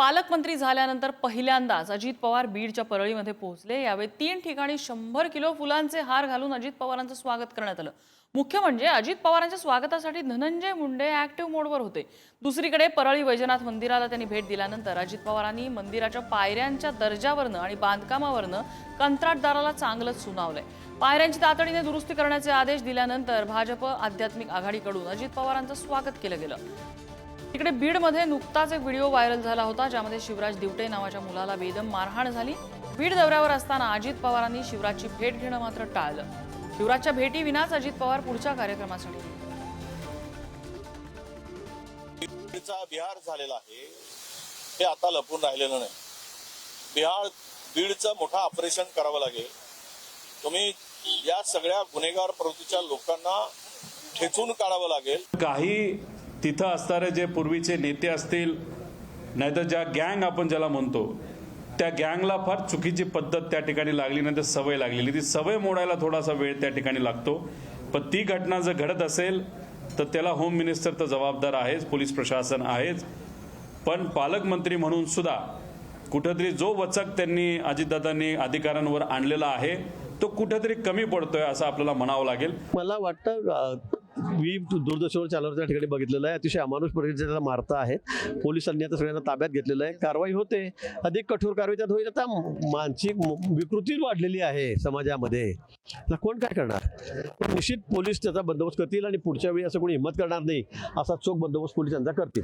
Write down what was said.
पालकमंत्री झाल्यानंतर पहिल्यांदाच अजित पवार बीडच्या परळीमध्ये पोहोचले. यावेळी तीन ठिकाणी शंभर किलो फुलांचे हार घालून अजित पवारांचं स्वागत करण्यात आलं. मुख्य म्हणजे अजित पवारांच्या स्वागतासाठी धनंजय मुंडे ऍक्टिव्ह मोडवर होते. दुसरीकडे परळी वैजनाथ मंदिराला त्यांनी भेट दिल्यानंतर अजित पवारांनी मंदिराच्या पायऱ्यांच्या दर्जावरनं आणि बांधकामावरनं कंत्राटदाराला चांगलंच सुनावलंय. पायऱ्यांची तातडीने दुरुस्ती करण्याचे आदेश दिल्यानंतर भाजप आध्यात्मिक आघाडीकडून अजित पवारांचं स्वागत केलं गेलं. तिकडे बीडमध्ये नुकताच एक व्हिडिओ व्हायरल झाला होता ज्यामध्ये शिवराज दिवटे नावाच्या मुलाला बेदम मारहाण झाली. बीड दौऱ्यावर असताना अजित पवारांनी शिवराजची भेट घेणं मात्र टाळलं. शिवराजच्या भेटीविनाच अजित पवार पुढच्या कार्यक्रमासाठी बिहार झालेला आहे. हे आता लपून राहिलेलं नाही. बिहार बीडचं मोठं ऑपरेशन करावं लागेल. तुम्ही या सगळ्या गुन्हेगार प्रवृत्तीच्या लोकांना ठेचून काढावं लागेल. काही तिथं असणारे जे पूर्वीचे नेते असतील नाहीतर ज्या गँग आपण ज्याला म्हणतो त्या गँगला फार चुकीची पद्धत त्या ठिकाणी लागली नाही तर सवय लागलेली. ती सवय मोडायला थोडासा वेळ त्या ठिकाणी लागतो. पण ती घटना जर घडत असेल तर त्याला होम मिनिस्टर तर जबाबदार आहेच पोलीस प्रशासन आहेच. पण पालकमंत्री म्हणून सुद्धा कुठंतरी जो वचक त्यांनी अजितदादांनी अधिकाऱ्यांवर आणलेला आहे तो कुठेतरी कमी पडतोय असं आपल्याला म्हणावं लागेल. मला वाटतं मी दूरदर्शनवर चालवण्याच्या त्या ठिकाणी बघितलेलं आहे. अतिशय अमानुष पद्धतीने त्याला मारता आहेत. पोलिसांनी आता सगळ्यांना ताब्यात घेतलेलं आहे. कारवाई होते. अधिक कठोर कारवाई त्यात होईल. आता मानसिक विकृती वाढलेली आहे समाजामध्ये. कोण काय करणार? पण निश्चित पोलीस त्याचा बंदोबस्त करतील आणि पुढच्या वेळी असं कोणी हिंमत करणार नाही? असा चोख बंदोबस्त पोलिसांचा करतील.